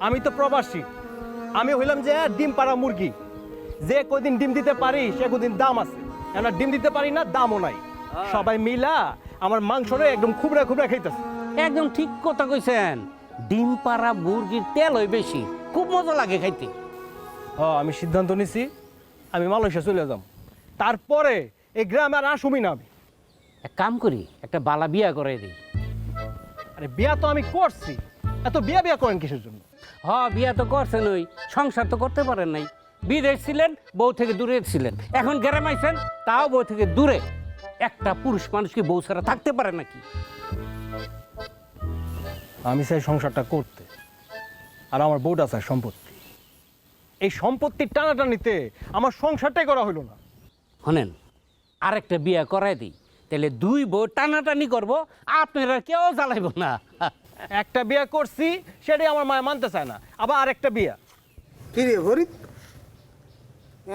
আমি তো প্রবাসী। আমি হইলাম যে ডিম পাড়া মুরগি। যে কদিন ডিম দিতে পারি সে কদিন দাম আছে। আমরা ডিম দিতে পারি না দামও নাই। সবাই মিলা আমার মাংসরে একদম খুবরা খুবরা খাইতেছে। একদম ঠিক কথা কইছেন। ডিম পাড়া মুরগির তেল হয় বেশি। খুব মজা লাগে খাইতে। হ আমি সিদ্ধান্ত নিছি আমি মালয়েশিয়া চলে যাব তারপরে এই গ্রামে আর আসুমি না আমি। এক কাম করি একটা বালা বিয়া করে দিই। আরে বিয়া তো আমি করছি। এত বিয়া বিয়া করেন কিসের জন্য? হ বিয়া তো করছেন ওই সংসার তো করতে পারেন নাই। বিদেশ ছিলেন বউ থেকে দূরে ছিলেন। এখন গ্রাম আইছেন তাও বউ থেকে দূরে। একটা পুরুষ মানুষ কি বউ ছাড়া থাকতে পারে নাকি? আমি চাই সংসারটা করতে আর আমার বউটা চায় সম্পত্তি। এই সম্পত্তির টানাটানিতে আমার সংসারটাই করা হলো না। শোনেন আরেকটা বিয়া করাই দিই তাহলে দুই বউ টানাটানি করব আপনারা কেউ জ্বালাইব না। একটা বিয়া করছি সেটাই আমার মায় মানতে চায় না। আবার আরেকটা বিয়া। কিরে হরিত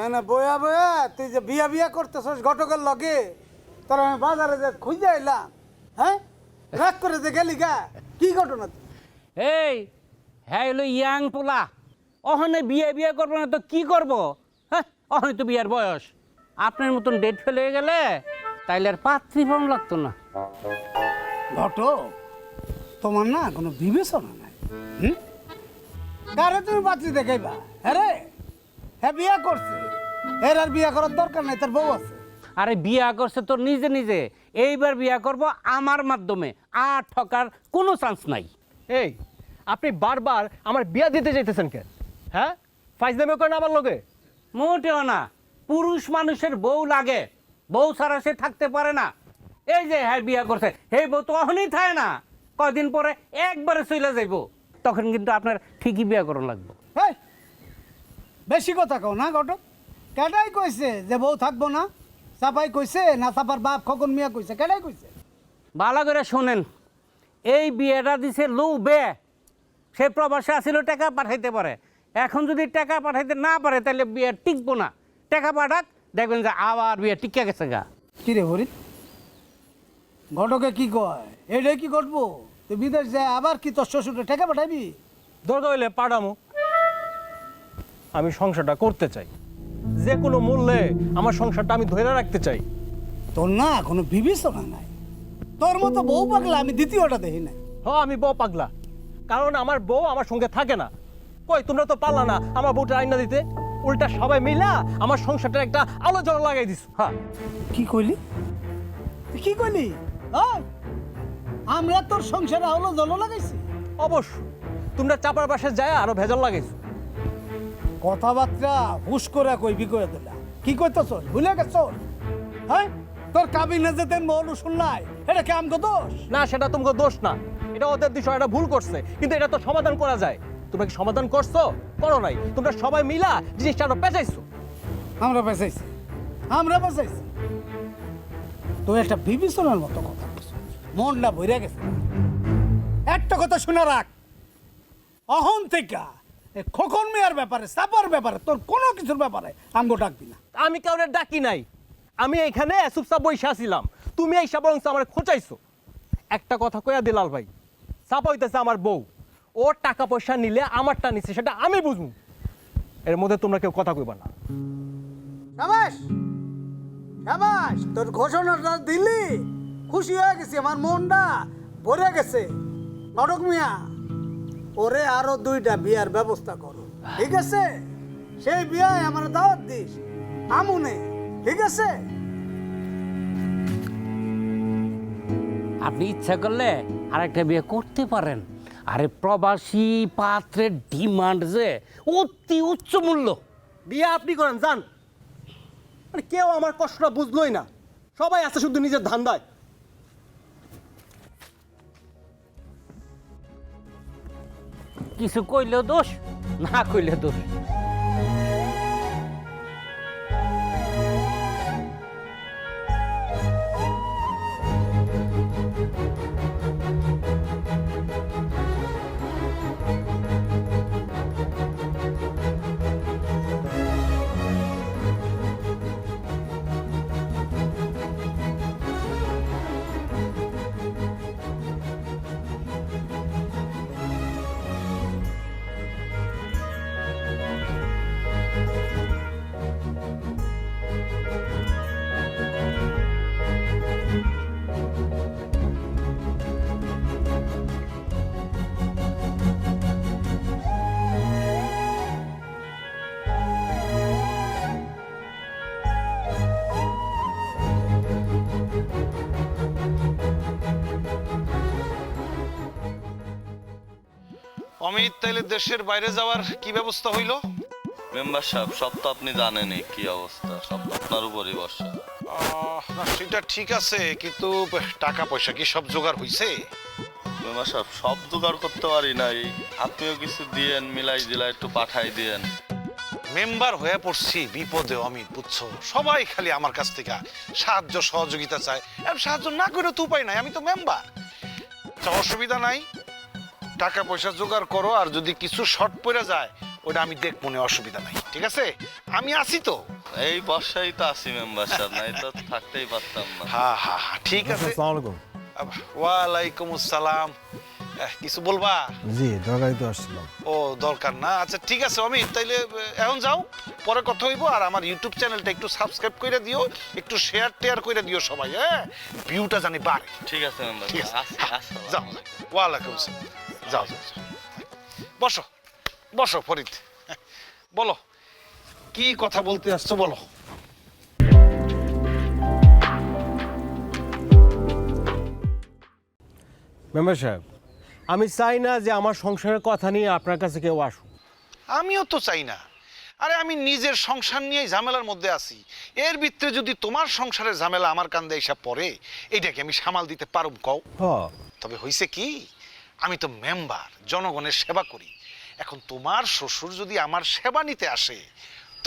এনে বয়া বয়া তুই যে বিয়া বিয়া করতেছস ঘটকের লগে তোর আমি বাজারে যে খুঁজে এলাম হ্যাঁ? রাগ করে যে গেলি গা কি ঘটনা? এই হ্যাঁ হলো ইয়াং পোলা। অহনে বিয়ে বিয়ে করব না তো কি করব? হ্যাঁ অহনে তো বিয়ার বয়স। আপনার মতন ডেট ফেলে গেলে তাইলে আর পাত্রী পাম লাগতো না। ঘটক তোমার না কোনো বিবেচনা নাই হুম? কারে তুমি বাচ্চি দেখাইবা? হ্যাঁ রে? হ্যাঁ বিয়া করছে। এর আর বিয়া করার দরকার নাই তার বউ আছে। আরে বিয়া করছে তো নিজে নিজে। এইবার বিয়া করব আমার মাধ্যমে আর ঠকার কোনো চান্স নাই। এই আপনি বারবার আমার বিয়া দিতে চাইতেছেন কেন? হ্যাঁ? ফাইজদামি করেন আমার লোকে মোটেও না পুরুষ মানুষের বউ লাগে। বউ ছাড়া সে থাকতে পারে না। এই যে হ্যাঁ বিয়া করছে। এই বউ তো অহনই থাকে না। কয়দিন পরে একবারে চলে যাইব। তখন কিন্তু আপনার ঠিকই বিয়া করুন লাগবে। বেশি কথা কও না ঘটক। কেডাই কইছে যে বউ থাকব না? চাপাই কইছে না চাপার বাপ খকন মিয়া কইছে? কেডাই কইছে? ভালো করে শোনেন এই বিয়েটা দিছে লৌ বে সে প্রবাসে আসিল টাকা পাঠাইতে পারে। এখন যদি টাকা পাঠাইতে না পারে তাহলে বিয়ে টিকবো না। টাকা পাঠাক দেখবেন যে আবার বিয়ে টিকে গেছে গা। কি রে হরি ঘটকে কি কয়? এটাই কি ঘটবো? তুই বিদেশ যায় আবার কি তোর শ্বশুরে ঠেকা পাঠাবি? দরকার হইলে পাঠামো। আমি সংসারটা করতে চাই। যে কোনো মূল্যে আমার সংসারটা আমি ধরে রাখতে চাই। তোর না কোনো বিবেচনা নাই। তোর মতো বউ পাগলা আমি দ্বিতীয়টা দেখি নাই। হ আমি বউ পাগলা। কারণ আমার বউ আমার সঙ্গে থাকে না। কই তোমরা তো পারলা না আমার বউটা আইনা দিতে। উল্টা সবাই মিলা আমার সংসারটা একটা আলোচনা লাগাই দিস। হ্যাঁ কি কইলি? কি কইলি? ওই, আমরা তোর সংসারে হলো জল লাগাইছি। অবশ্য। তোমরা চাপার পাশে যায় আরও ভেজাল লাগাইছো। কথাবার্তা হুশ করে কইবি কয়ে দিলা। কি কইতেছ? ভুলে গেছ? হ্যাঁ? তোর কাবিনে যেতেন মৌল শুনলাই এটা কি আমগো দোষ? না সেটা তোমাকে দোষ না। এটা ওদের বিষয় এটা ভুল করছে কিন্তু এটা তো সমাধান করা যায়। তোমরা কি সমাধান করছ? করো নাই। তোমরা সবাই মিলা জিনিসটা আরও পেঁচাইছো। আমরা বেঁচাইছি আমরা বেঁচাইছি তো একটা বিবেচনার মতো কথা। মনটা ভরে গেছে। একটা কথা শুনে রাখ। অহন থেকে এ খোকন মেয়ার ব্যাপারে সাপার ব্যাপারে তোর কোনো কিছুর ব্যাপারে আমগো ডাকবি না। আমি কাউরে ডাকি নাই। আমি এইখানে চুপচাপ বসে আছিলাম। তুমি এই বরং আমার খোঁচাইছো। একটা কথা কইয়া দিলাল ভাই চাপ হইতেছে আমার বউ। ওর টাকা পয়সা নিলে আমারটা নিচ্ছে সেটা আমি বুঝব। এর মধ্যে তোমরা কেউ কথা কইবা না। সাবাস! সাবাস! তোর ঘোষণাটা দিলি? খুশি হয়ে গেছি আমার মনটা ভরে গেছে। নটক মিয়া ওরে আরও দুইটা বিয়ার ব্যবস্থা করো ঠিক আছে? সেই বিয়ায় আমার দাওয়াত দিস আমুনে ঠিক আছে? আপনি ইচ্ছা করলে আরেকটা বিয়ে করতে পারেন। আরে প্রবাসী পাত্রের ডিমান্ড যে অতি উচ্চ মূল্য। বিয়ে আপনি করেন যান। মানে কেউ আমার কষ্টটা বুঝলোই না। সবাই আছে শুধু নিজের ধান্দায়। কিছু কইলেও দোষ না কইলে দোষ। অমিত তাইলে দেশের বাইরে যাওয়ার কি ব্যবস্থা হইল? মেম্বার সাহেব সব তো আপনি জানেনই কি অবস্থা সব তো আপনার উপরই বর্ষা না, সেটা ঠিক আছে কিন্তু টাকা পয়সা কি সব জোগাড় হইছে? মেম্বার সাহেব সব জোগাড় করতে পারি নাই আপনিও কিছু দিয়েন মিলাই দিলাই একটু পাঠাই দিয়েন। মেম্বার হয়ে পড়ছি বিপদে অমিত বুঝছ? সবাই খালি আমার কাছ থেকে সাহায্য সহযোগিতা চায়। সাহায্য না করে তো উপায় নাই আমি তো মেম্বার। অসুবিধা নাই টাকা পয়সা জোগাড় করো আর যদি কিছু শর্ট পড়ে যায় ওটা আমি দেখব না অসুবিধা নাই ঠিক আছে? আমি আছি তো। এই বর্ষাই তো আছি মেম্বার সাহেব নাই তো থাকতেই পারতাম না। হ্যাঁ হ্যাঁ হ্যাঁ ঠিক আছে। আসসালামু আলাইকুম। আব- ওয়ালাইকুম আসসালাম। কিছু বলবা? জি দরকারি তো আসছিলাম ও দরকার না। আচ্ছা ঠিক আছে অমিত তাইলে আহ, এখন যাও পরে কথা হইব আর আমার ইউটিউব চ্যানেলটা একটু সাবস্ক্রাইব করে দিও একটু শেয়ার টেয়ার করে দিও সবাই হ্যাঁ? ভিউটা জানি বাড়ে। ঠিক আছে মেম্বার ঠিক আছে। যাও। ওয়ালাইকুম আসসালাম। যাও যাও। বসো বসো ফরিদ। বলো কি কথা বলতে আসছো বলো। মেম্বার সাহেব আমি চাই না যে আমার সংসারের কথা নিয়ে আপনার কাছে কেউ আসুক। আমিও তো চাই না। আরে আমি নিজের সংসার নিয়েই ঝামেলার মধ্যে আছি। এর ভিতরে যদি তোমার সংসারের ঝামেলা আমার কান্দে এসে পড়ে এইটাকে আমি সামাল দিতে পারব কও। তবে হয়েছে কি? আমি তো মেম্বার জনগণের সেবা করি। এখন তোমার শ্বশুর যদি আমার সেবা নিতে আসে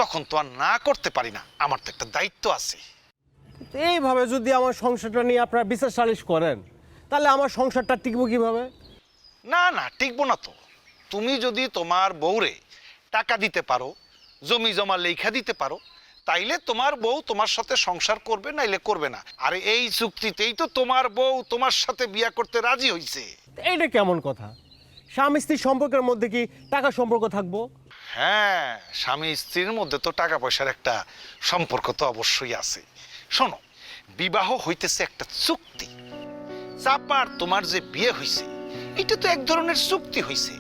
তখন তো আর না করতে পারি না। আমার তো একটা দায়িত্ব আছে। এইভাবে যদি আমার সংসারটা নিয়ে আপনারা বিচার সালিশ করেন তাহলে আমার সংসারটা টিকবো কীভাবে? না না টিকবো না তো। তুমি যদি তোমার বউরে টাকা দিতে পারো জমি জমা লেখা দিতে পারো তাইলে তোমার বউ তোমার সাথে সংসার করবে নাইলে করবে না। আর এই চুক্তিতেই তো তোমার বউ তোমার সাথে বিয়া করতে রাজি হইছে। এইটা কেমন কথা? স্বামী স্ত্রীর সম্পর্কের মধ্যে কি টাকা সম্পর্ক থাকব? হ্যাঁ স্বামী স্ত্রীর মধ্যে তো টাকা পয়সার একটা সম্পর্ক তো অবশ্যই আছে। শোনো বিবাহ হইতেছে একটা চুক্তি। চাপার তোমার যে বিয়ে হইছে এটা তো এক ধরনের চুক্তি হইছে।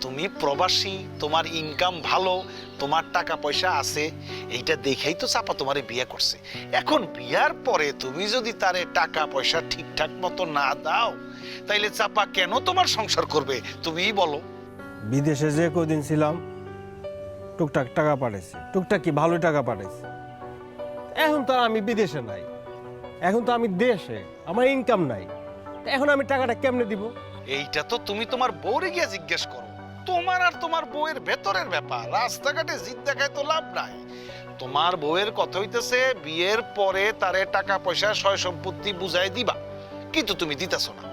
তুমি প্রবাসী তোমার ইনকাম ভালো তোমার টাকা পয়সা আছে এইটা দেখেই তো চাপা তোমারে বিয়ে করছে। এখন বিয়ার পরে তুমি যদি তারে টাকা পয়সা ঠিকঠাক মতো না দাও তাইলে চাপা কেন তোমার সংসার করবে? তুমিই বলো। বিদেশে যে কদিন ছিলাম টুকটাক টাকা পাঠাইছি। টুকটাক কি ভালো টাকা পাঠাইছি? এখন তো আমি বিদেশে নাই। এখন তো আমি দেশে আমার ইনকাম নাই। এখন আমি টাকাটা কেমনে দিব? এইটা তো তুমি তোমার বউরে গিয়ে জিজ্ঞেস করো। তোমার আর তোমার বউয়ের ভেতরের ব্যাপার। রাস্তাঘাটে জিদ দেখায় তো লাভ নাই। তোমার বউয়ের কথা হইতেছে, বিয়ের পরে তারে টাকা পয়সা সয় সম্পত্তি বুঝাই দিবা। কিন্তু তুমি দিতেছো না।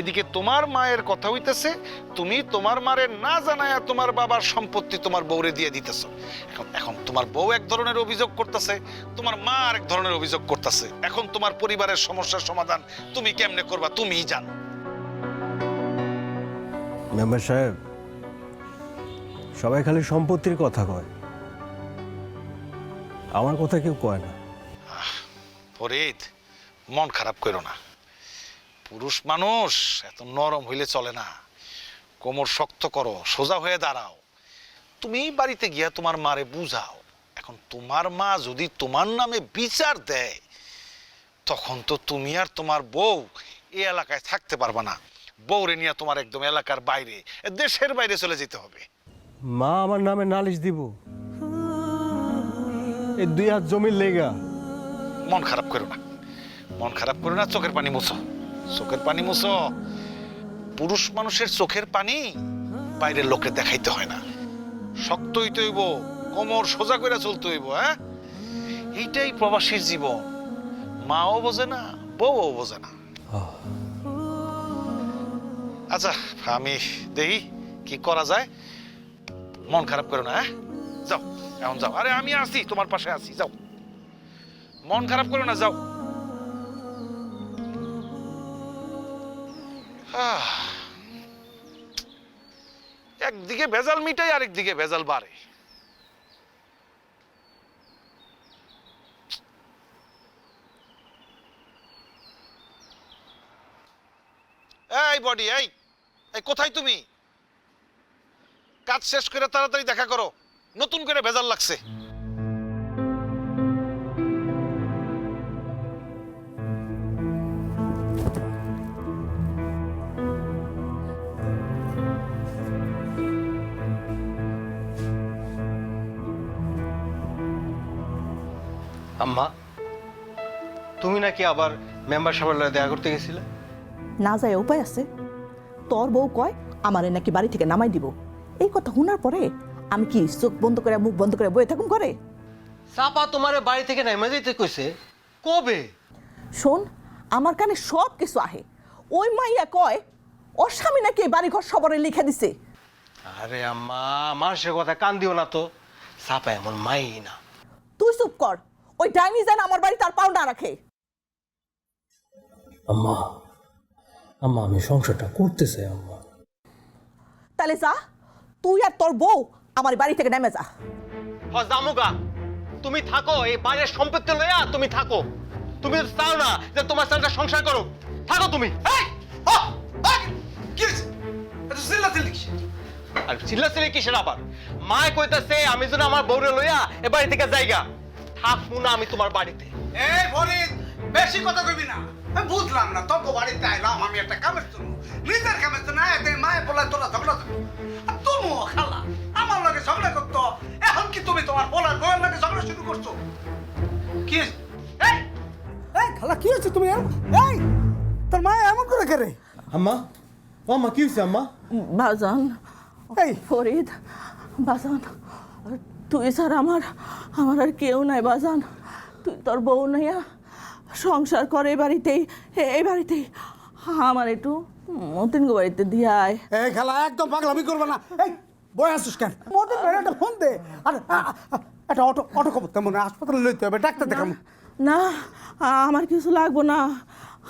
এদিকে তোমার মায়ের কথা হইতেছে, তুমি তোমার মারে না জানায়া তোমার বাবার সম্পত্তি তোমার বউরে দিয়ে দিতেছো। এখন এখন তোমার বউ এক ধরনের অভিযোগ করতেছে, তোমার মা আর এক ধরনের অভিযোগ করতেছে। এখন তোমার পরিবারের সমস্যার সমাধান তুমি কেমনে করবা, তুমিই জানো। মেম্বার সাহেব সবাই খালি সম্পত্তির কথা কয়। আমার কথা কেউ কয় না। ফরিদ, মন খারাপ করো না। পুরুষ মানুষ এত নরম হইলে চলে না। কোমর শক্ত করো, সোজা হয়ে দাঁড়াও। তুমি বাড়িতে গিয়া তোমার মারে বুঝাও। এখন তোমার মা যদি তোমার নামে বিচার দেয়, তখন তো তুমি আর তোমার বউ এ এলাকায় থাকতে পারবা না। বউরে নিয়ে তোমার একদম এলাকার বাইরে, দেশের বাইরে চলে যেতে হবে। মা আমার নামে নালিশ দিব। এই দুই হাত জমির লেগা। মন খারাপ করো না। মন খারাপ করো না চোখের পানি মুছো। চোখের পানি মুছো। পুরুষ মানুষের চোখের পানি বাইরের লোকে দেখাইতে হয় না। শক্ত হইতে হইব কোমর সোজা করে চলতে হইব হ্যাঁ? এইটাই প্রবাসীর জীবন। মাও বোঝে না বউও বোঝে না। আচ্ছা আমি দেখি কি করা যায়। মন খারাপ করো না হ্যাঁ? যাও, এখন যাও। আরে, আমি আছি, তোমার পাশে আছি, যাও। মন খারাপ করো না, যাও। একদিকে ভেজাল মিটাই, আরেকদিকে ভেজাল বাড়ে। এই বডি এই, কোথায় তুমি? কাজ শেষ করে তাড়াতাড়ি দেখা করো। নতুন করে ভেজাল লাগছে। আম্মা তুমি নাকি আবার মেম্বার সাহেবের লয়ে দেখা করতে গেছিলে? না যায় উপায় আছে। তোর বউ কয় আমারে নাকি বাড়ি থেকে নামাই দিব। এই কথা শোনার পরে আমি কি চোখ বন্ধ করে মুখ বন্ধ করে বয়ে থাকুন করে চাপা তোমার বাড়ি থেকে নেমে যেতে কইছে। কবে? শোন আমার কানে সব কিছু আহে। ওই মাইয়া কয় ওর স্বামী নাকি বাড়ি ঘর সবরে লিখে দিছে। আরে আম্মা মানুষের কথা কান দিও না তো। চাপা এমন মাই না। তুই চুপ কর ওই ডাইনি যেন আমার বাড়ি তার পাও না রাখে। আম্মা আম্মা আমি সংসারটা করতে চাই আম্মা। তাহলে যা তুই আর তোর বউ আমার বাড়ি থেকে নেমে যা। হ জামুগা তুমি থাকো এই বাড়ির সম্পত্তি লইয়া তুমি থাকো। তুমি তো চাও না যে তোমার ছেলেটা সংসার করো থাকো তুমি। কিসের? আর চিল্লাচিল্লি কিসের আবার? মায় কইতাছে আমি যেন আমার বউরে লইয়া এ বাড়ি থেকে যাইগা। থাকব না আমি তোমার বাড়িতে। এই ফরিদ বেশি কথা কইবি না। আমি বুঝলাম না তোকে বাড়িতে আইলাম আমি একটা কামের জন্য নিজের কামের জন্য এতে মায়ে বলে তোরা ঝগড়া করবি আর তুমিও খালা আমার লগে ঝগড়া করতো এখন কি তুমি তোমার বলার বউয়ের লগে ঝগড়া শুরু করছ? কি? এই! এই খালা কি হয়েছে তুমি এরম- এই! তোর মা এমন করে করে? আম্মা ও আম্মা কি হয়েছে আম্মা? বাজান এই! ফরিদ বাজান তুই স্যার আমার আমার আর কেউ নাই বাজান। তুই তোর বউ নাইয়া সংসার করে এই বাড়িতেই এ- এই বাড়িতেই আমার একটু মতিন গো বাড়িতে দিয়ে আয়। এই খেলা একদম পাগলামি করবে না। এই বয় আসিস কেন? মতিন ভাই একটা ফোন দে। আর একটা অটো অটো খবর তেমন হাসপাতালে লইতে হবে ডাক্তার দেখাবো না আমার কিছু লাগবো না।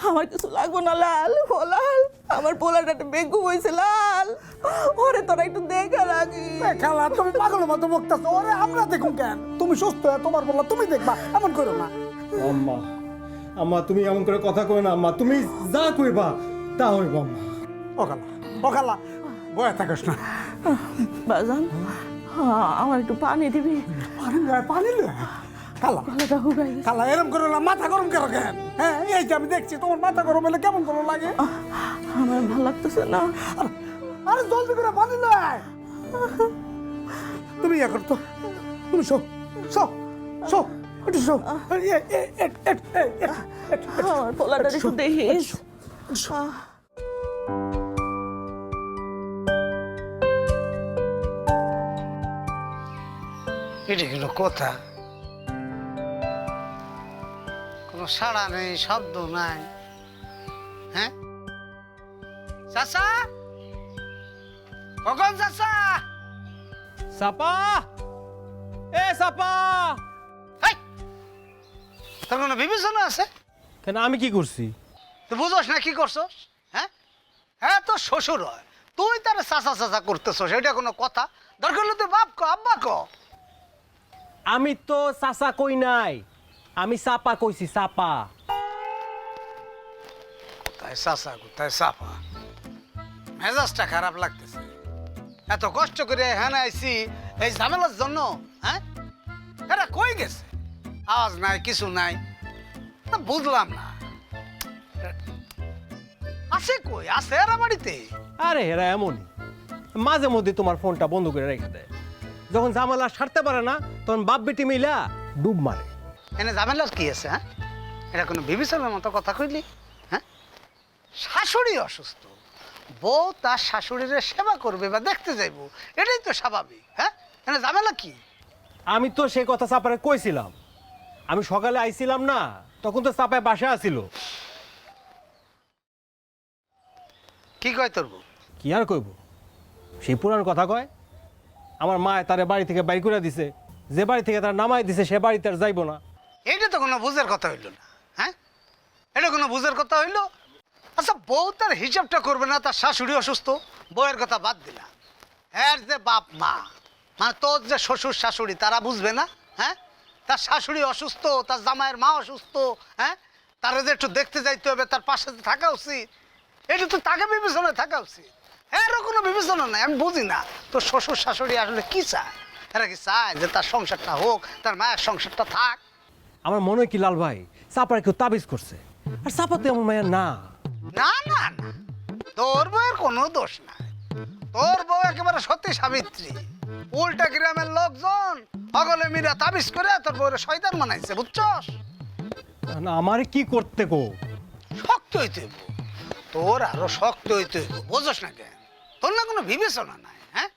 আমার কিছু লাগবো না লাল ও লাল আমার পোলাটা একটা বেগু হয়েছে লাল। ওরে তোরা একটু দেখা রাখি খেলা তুমি পাগলের মতো বকতাছো। ওরে আমরা দেখুন কেন? তুমি সুস্থ তোমার বললা তুমি দেখবা এমন করো না। আম্মা। আম্মা তুমি এমন করে কথা কই না আম্মা। তুমি যা কইবা তা হইব আম্মা। ও খালা বয়া থাকিস না। বাজান হ্যাঁ, আমার একটু পানি দিবি। পানি লয় পানি খালা গলাটা হুগাই। খালা এরম করো না মাথা গরম কেন কেন? হ্যাঁ এই যে আমি দেখছি তোমার মাথা গরম হলে কেমন করে লাগে? আমার ভালো লাগতেছে না। আরে- আরে জলদি করে পানি লয়। তুমি ইয়ে করতো তুমি শো শো শো। আমার এটা গেল কথা? কোনো সাড়া নেই শব্দ নাই। হ্যাঁ? চাচা? কখন চাচা? চাপা? এ চাপা! তোর কোনো বিবেচনা আছে? কেন আমি কি করছি? তুই বুঝোস না কি করছস? হ্যাঁ? হ্যাঁ তোর শ্বশুর হয়। তুই তার চাচা চাচা করতেছস এটা কোনো কথা? দরকার হলে তুই বাপ ক আব্বা ক। আমি তো চাচা কই নাই। আমি চাপা কইছি চাপা। তাই চাচা তাই চাপা। মেজাজটা খারাপ লাগতেছে। এত কষ্ট করে হ্যাঁ আইছি এই ঝামেলার জন্য হ্যাঁ? এরা কই গেছে? আওয়াজ নাই কিছু নাই। বুঝলাম না। আছে কই? আছে এরা বাড়িতে? আরে এরা এমনই। মাঝে মধ্যে তোমার ফোনটা বন্ধ করে রেখে দেয়। যখন ঝামেলা সারতে পারে না তখন বাপ বেটি মিলা ডুব মারে। এনে ঝামেলার কি আছে হ্যাঁ? এটা কোনো বিবেচনার মতো কথা কইলি হ্যাঁ? শাশুড়ি অসুস্থ। বউ তার শাশুড়ির সেবা করবে বা দেখতে যাইব। এটাই তো স্বাভাবিক হ্যাঁ? এনে ঝামেলা কি? আমি তো সেই কথা চাপারে কইছিলাম। আমি সকালে আইছিলাম না তখন তো চাপায় বাসা আসিল। কি কয় তোর বউ? কি আর কইব? সেই পুরান কথা কয়। আমার মা তারে বাড়ি থেকে বাইর করে দিছে। যে বাড়ি থেকে তার নামাই দিছে সে বাড়িতে আর যাইব না। এইটা তো কোনো বুঝের কথা হইল না হ্যাঁ? এটা কোনো বুঝের কথা হইল? আচ্ছা বউ তার হিসাবটা করবে না তার শাশুড়ি অসুস্থ বউয়ের কথা বাদ দিলা। হ্যাঁ যে বাপ মা মানে তোর যে শ্বশুর শাশুড়ি তারা বুঝবে না হ্যাঁ? তার শাশুড়ি অসুস্থ তার জামাইয়ের মা অসুস্থ হ্যাঁ? তারা যে একটু দেখতে যাইতে হবে তার পাশে থাকা উচিত এটা তো তাকে বিবেচনায় থাকা উচিত। এরও কোনো বিবেচনা নাই আমি বুঝি না। তোর শ্বশুর শাশুড়ি আসলে কি চায়? এরা কি চায় যে তার সংসারটা হোক তার মায়ের সংসারটা থাক? আমার মনে হয় কি লাল ভাই চাপার কেউ তাবিজ করছে। আর চাপা তো এমন মায়ের না। না না না। তোর বউয়ের কোনো দোষ নাই। তোর বউ একেবারে সত্যি সাবিত্রী। উল্টা গ্রামের লোকজন। অগলে মিরা তাবিজ করে তোর বউরে শয়তান বানাইছে বুঝছস? না আমার কি করতে কো শক্ত হইতে হইব। তোর আরও শক্ত হইতে হইব বোঝস না কেন? তোর না কোনো বিবেচনা নাই হ্যাঁ?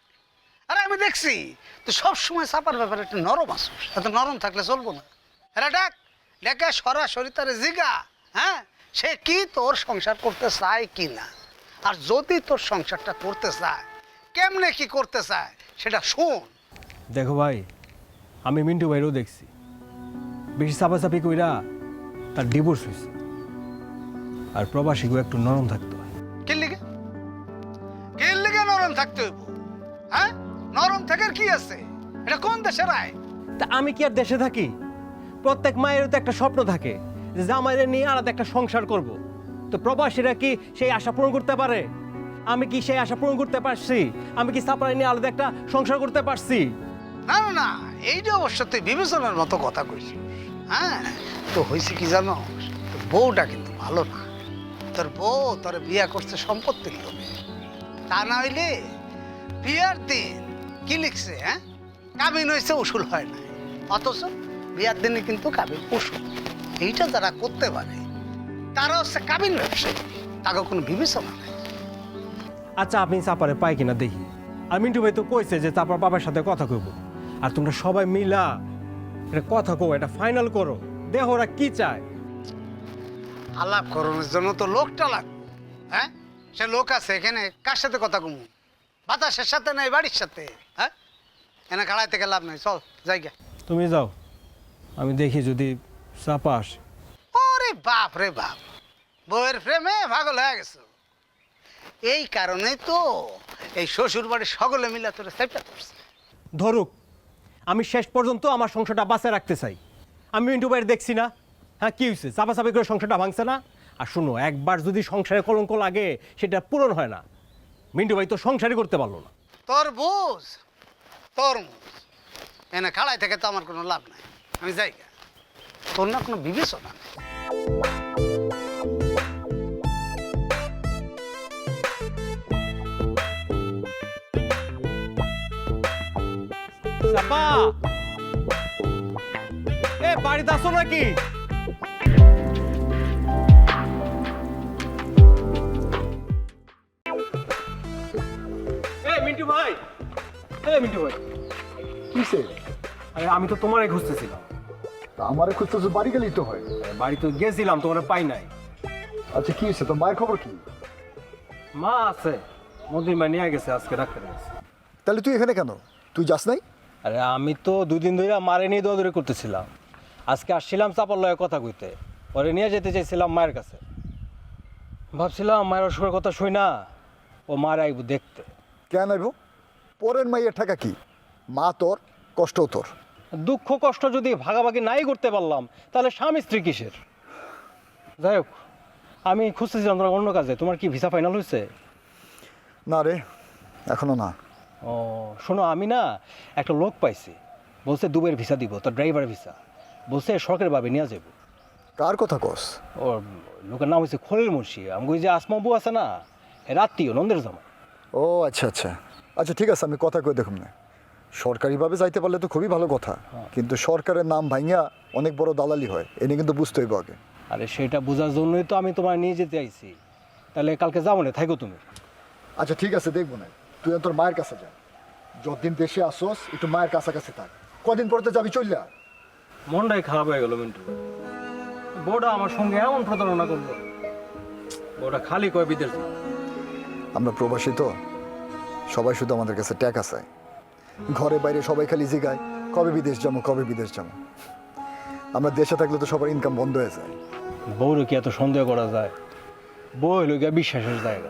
আরে আমি দেখছি তুই সবসময় চাপার ব্যাপারে একটু নরম আসুস এত নরম থাকলে চলবো না। আরে ডাক ডেকে সরাসরি তারে জিগা হ্যাঁ? সে কি তোর সংসার করতে চায় কি না? আর যদি তোর সংসারটা করতে চায় কেমনে কি করতে চায়? সেটা শোন। দেখো ভাই আমি মিন্টু ভাইরও দেখছি। বেশি চাপাচাপি কইরা তার ডিভোর্স হয়েছে আর প্রবাসীকেও একটু নরম থাকতে হয়। লিগে? লিগে নরম থাকতে হইব? হ্যাঁ? নরম থাকার কি আছে? এটা কোন দেশের আয় তা আমি কি আর দেশে থাকি? প্রত্যেক মায়েরও তো একটা স্বপ্ন থাকে যে জামাইরে নিয়ে আলাদা একটা সংসার করব। তো প্রবাসীরা কি সেই আশা পূরণ করতে পারে? আমি কি সেই আশা পূরণ করতে পারছি? আমি কি সাপারে নিয়ে আলাদা একটা সংসার করতে পারছি? না না এইটা অবশ্য তুই বিবেচনার মতো কথা কইছি হ্যাঁ? তো হয়েছে কি জানো? বউটা কিন্তু ভালো না। তোর বউ তোর বিয়া করছে সম্পত্তির লোভে। তা না হইলে বিয়ার দিন কি লিখছে হ্যাঁ? কাবিন হয়েছে উসুল হয় না অথচ বিয়ার দিনে কিন্তু কাবিন উসুল। এইটা যারা করতে পারে, তারা হচ্ছে কাবিন ব্যবসায়ী। তাকে কোনো বিবেচনা নেই। আচ্ছা আপনি চাপারে পাই কিনা দেখি। আর মিন্টু ভাই তো কইছে যে চাপার বাবার সাথে কথা কইব। আর তোমরা সবাই মিলা এটা কথা কো এটা ফাইনাল করো। দেহ ওরা কি চায়। আলাপ করানোর জন্য তো লোকটা লাগবে। হ্যাঁ? সে লোক আছে এখানে কার সাথে কথা কমু? বাতাসের সাথে নাই বাড়ির সাথে? হ্যাঁ? এনে খাড়াই থেকে লাভ নাই চল জায়গা তুমি যাও আমি দেখি যদি চাপা আসে। ওরে বাপ রে বাপ বউয়ের প্রেমে পাগল হয়ে গেছো। এই কারণে তো এই শ্বশুর বাড়ির সকলে মিলে তোর সেপটা করছে ধরুক আমি শেষ পর্যন্ত আমার সংসারটা বাঁচায় রাখতে চাই। আমি মিন্টু ভাইয়ের দেখছি না। হ্যাঁ কি হয়েছে? চাপাচাপি করে সংসারটা ভাঙছে না? আর শুনো একবার যদি সংসারে কলঙ্ক লাগে সেটা পূরণ হয় না। মিন্টু ভাই তো সংসারই করতে পারল না। তোর বুঝ তোর এনে খাড়াই থেকে তো আমার কোনো লাভ নাই। আমি যাই। তোর না কোনো বিবেচনা নেই। চাপা। এ বাড়িতে আসো নাকি? মিন্টু ভাই। এ মিন্টু ভাই। কিসে? আরে আমি তো তোমারই খুঁজতেছিলাম। আমারে খুঁজতে তো বাড়ি গেলেই তো হয়। বাড়ি তো গেছিলাম তোমার পাই নাই। আচ্ছা কি হয়েছে? তোর মায়ের খবর কি? মা আছে। মন্দির মা নিয়ে গেছে আজকে ডাক্তার তাহলে তুই এখানে কেন? তুই যাস নাই? আরে আমি তো দুদিন ধরে মারে নিয়ে দৌড়ে করতেছিলাম। আজকে আসছিলাম চাপার লয়ে কথা কইতে। পরে নিয়ে যেতে চাইছিলাম মায়ের কাছে। ভাবছিলাম মায়ের অসুখের কথা শুই না ও মার আইব দেখতে। কেন আইব? পরের মাইয়ের টাকা কি? মা তোর কষ্ট তোর। দুঃখ কষ্ট যদি ভাগাভাগি নাই করতে পারলাম তাহলে স্বামী স্ত্রী কিসের? যাই হোক আমি খুঁজতেছিলাম তোমার অন্য কাজে। তোমার কি ভিসা ফাইনাল হয়েছে না রে এখনও না। ও শোনো আমি না একটা লোক পাইছি। বলছে দুবের ভিসা দিব তোর ড্রাইভার ভিসা। বলছে সরকারিভাবে নিয়ে যাব কার কথা কস? ও লোকের নাম হচ্ছে খলিল মুন্সি। আমি যে আসমাবু আছে না রাত্রিও নন্দের জামা ও আচ্ছা আচ্ছা। আচ্ছা ঠিক আছে আমি কথা কই দেখুন না। সরকারিভাবে যাইতে পারলে তো খুবই ভালো কথা। কিন্তু সরকারের নাম ভাঙিয়া অনেক বড় দালালি হয়। এনে কিন্তু বুঝতে হইব আগে। আরে সেটা বোঝার জন্যই তো আমি তোমার নিয়ে যেতে আইছি। তাহলে কালকে যাব না থাকো তুমি। আচ্ছা ঠিক আছে দেখব না। তুই তোর মায়ের কাছে যা। যতদিন দেশে আসোস একটু মায়ের কাছাকাছি থাক। কদিন পরে তো যাবি চললা মনটাই খারাপ হয়ে গেল মিন্টু। বউটা আমার সঙ্গে এমন প্রতারণা করল। বউটা খালি কয় বিদেশ। আমরা প্রবাসী তো সবাই শুধু আমাদের কাছে ট্যাক আছে ঘরে বাইরে সবাই খালি জিগায় কবে বিদেশ যাব কবে বিদেশ যাব। আমরা দেশে থাকলে তো সবার ইনকাম বন্ধ হয়ে যায়। বউরে কি এত সন্দেহ করা যায়? বউ হইল গিয়া বিশ্বাসের জায়গা।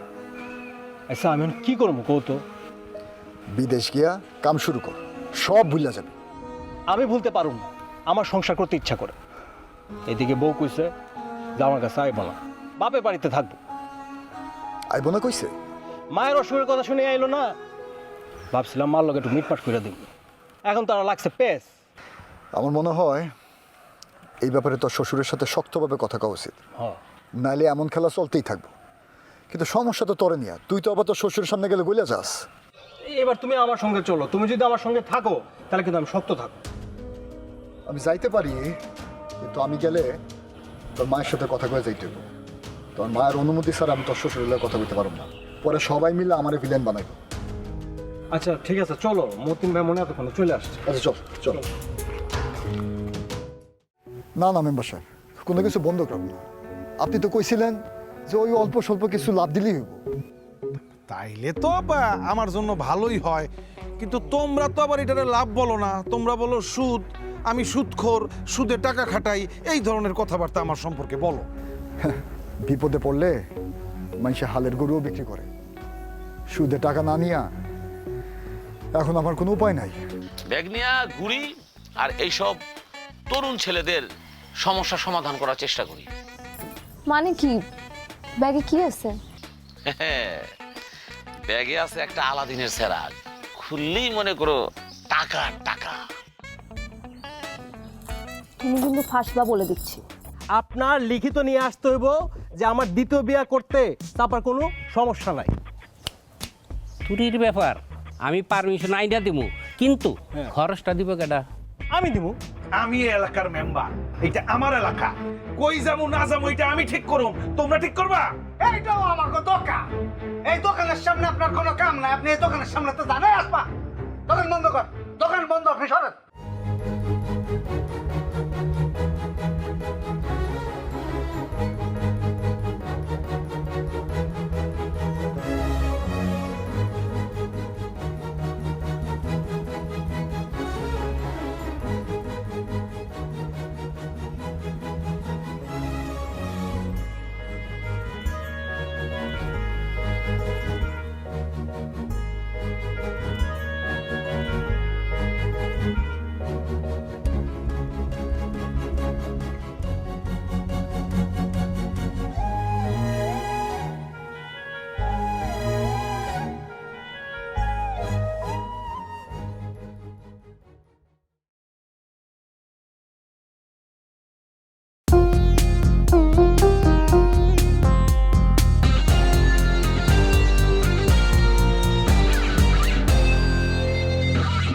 আচ্ছা আমি কি করব কৌতো বিদেশ গিয়া কাম শুরু কর। সব ভুলে যাবে। আমি ভুলতে পারুম না। আমার সংসার করতে ইচ্ছা করে। এদিকে বউ কইছে যে আমার কাছে আইব না। বাপে বাড়িতে থাকব। আইব না কইছে? মায়ের অসুখের কথা শুনে আইলো না। ভাবছিলাম মার লোক একটু মিটমাট করে দিব। এখন তারা লাগছে পেস। আমার মনে হয় এই ব্যাপারে তোর শ্বশুরের সাথে শক্তভাবে কথা কওয়া উচিত। নাইলে এমন খেলা চলতেই থাকব। কিন্তু সমস্যা তো তোরে নিয়ে। তুই তো আবার তোর শ্বশুরের সামনে গেলে গইলা যাস। এবার তুমি আমার সঙ্গে চলো। তুমি যদি আমার সঙ্গে থাকো তাহলে কিন্তু আমি শক্ত থাকব। আমি যাইতে পারি কিন্তু আমি গেলে তোর মায়ের সাথে কথা কয়ে যাইতে হইব। তোর মায়ের অনুমতি ছাড়া আমি তোর শ্বশুরের কথা বলতে পারব না। পরে সবাই মিলে আমার ভিলেন বানাইব। আচ্ছা ঠিক আছে চলো। মতিন ভাই মনে এতক্ষণ চলে আসছে। আচ্ছা চল চল। না না মেম্বার সাহেব কোনো কিছু বন্ধ করব না। আপনি তো কইছিলেন যে ওই অল্প স্বল্প কিছু লাভ দিলেই হইব। তাইলে তো আমার জন্য ভালোই হয়। কিন্তু তোমরা তো আবার এটারে লাভ বলো না। তোমরা বলো সুদ আমি সুদখোর সুদে টাকা খাটাই এই ধরনের কথাবার্তা আমার সম্পর্কে বলো। বিপদে পড়লে মানুষে হালের গরুও বিক্রি করে। সুদে টাকা না নিয়া এখন আমার কোনো উপায় নাই। ব্যাগ নিয়ে ঘুরি আর এইসব তরুণ ছেলেদের সমস্যা সমাধান করার চেষ্টা করি। মানে কি? ব্যাগে কি আছে? ব্যাগে আছে একটা আলাদিনের সেরাগ খুললেই মনে করো টাকা টাকা। তুমি কিন্তু ফাঁসবা বলে দিচ্ছি। আপনার লিখিত নিয়ে আসতে হইব যে আমার দ্বিতীয় বিয়া করতে তারপর কোনো সমস্যা নাই। চুরির ব্যাপার আমি পারমিশন আইডিয়া দিব কিন্তু খরচটা দিব কেটা আমি দিব আমি এই এলাকার মেম্বার এটা আমার এলাকা। কই যাব, না যাব, এটা আমি ঠিক করুন তোমরা ঠিক করবা? এইটাও আমার দোকান। এই দোকানের সামনে আপনার কোনো কাম নাই, আপনি এই দোকানের সামনে তো জানাই আসবা। দোকান বন্ধ কর, দোকান বন্ধ, আপনি সরেন।